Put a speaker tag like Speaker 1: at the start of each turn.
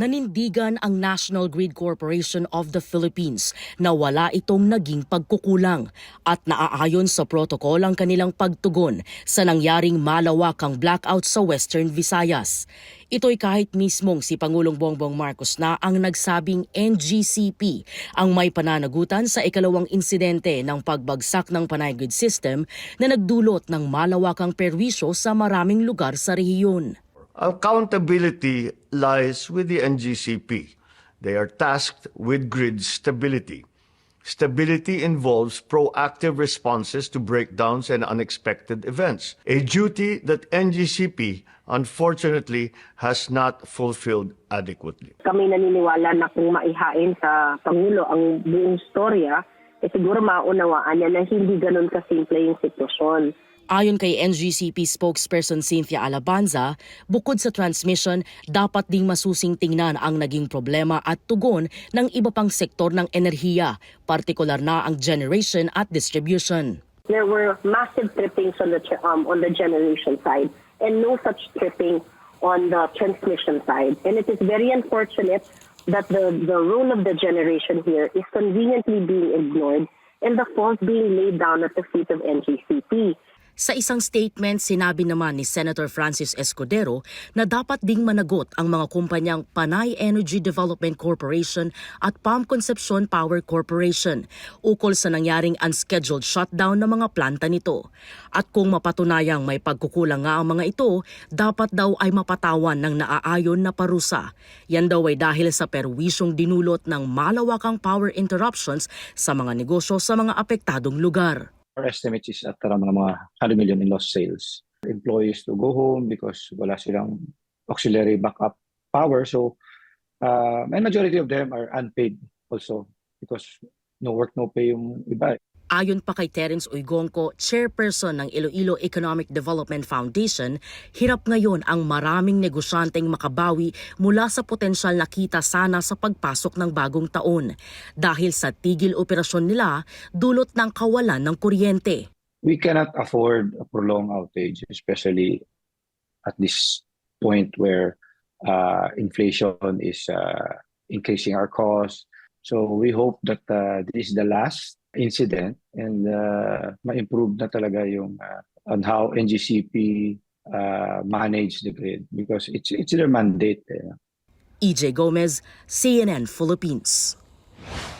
Speaker 1: nanindigan ang National Grid Corporation of the Philippines na wala itong naging pagkukulang at naaayon sa protocol ang kanilang pagtugon sa nangyaring malawakang blackout sa Western Visayas. Ito'y kahit mismong si Pangulong Bongbong Marcos na ang nagsabing NGCP ang may pananagutan sa ikalawang insidente ng pagbagsak ng Panay Grid System na nagdulot ng malawakang perwisyo sa maraming lugar sa rehiyon.
Speaker 2: Accountability lies with the NGCP. They are tasked with grid stability. Stability involves proactive responses to breakdowns and unexpected events, a duty that NGCP unfortunately has not fulfilled adequately.
Speaker 3: kami naniniwala na kung maihain sa Pangulo ang buong storya, eh siguro maunawaan niya na hindi ganun kasimple yung sitwasyon.
Speaker 1: Ayon kay NGCP spokesperson Cynthia Alabanza, bukod sa transmission, dapat ding masusing tingnan ang naging problema at tugon ng iba pang sektor ng enerhiya, partikular na ang generation at distribution.
Speaker 3: There were massive trippings on the um, on the generation side and no such tripping on the transmission side. And it is very unfortunate that the, the role of the generation here is conveniently being ignored and the fault being laid down at the feet of NGCP.
Speaker 1: Sa isang statement, sinabi naman ni Senator Francis Escudero na dapat ding managot ang mga kumpanyang Panay Energy Development Corporation at Palm Concepcion Power Corporation ukol sa nangyaring unscheduled shutdown ng mga planta nito. At kung mapatunayang may pagkukulang nga ang mga ito, dapat daw ay mapatawan ng naaayon na parusa. Yan daw ay dahil sa perwisyong dinulot ng malawakang power interruptions sa mga negosyo sa mga apektadong lugar.
Speaker 4: Our estimate is at around mga 100 million in lost sales. Employees to go home because wala silang auxiliary backup power. So, uh, and majority of them are unpaid also because no work, no pay yung iba.
Speaker 1: Ayon pa kay Terence Uygongko, chairperson ng Iloilo Economic Development Foundation, hirap ngayon ang maraming negosyanteng makabawi mula sa potensyal na kita sana sa pagpasok ng bagong taon dahil sa tigil operasyon nila dulot ng kawalan ng kuryente.
Speaker 4: We cannot afford a prolonged outage, especially at this point where uh, inflation is uh, increasing our costs. So we hope that uh, this is the last incident and uh, ma-improve na talaga yung uh, on how NGCP uh, manage the grid because it's it's their mandate. Eh.
Speaker 1: EJ Gomez, CNN Philippines.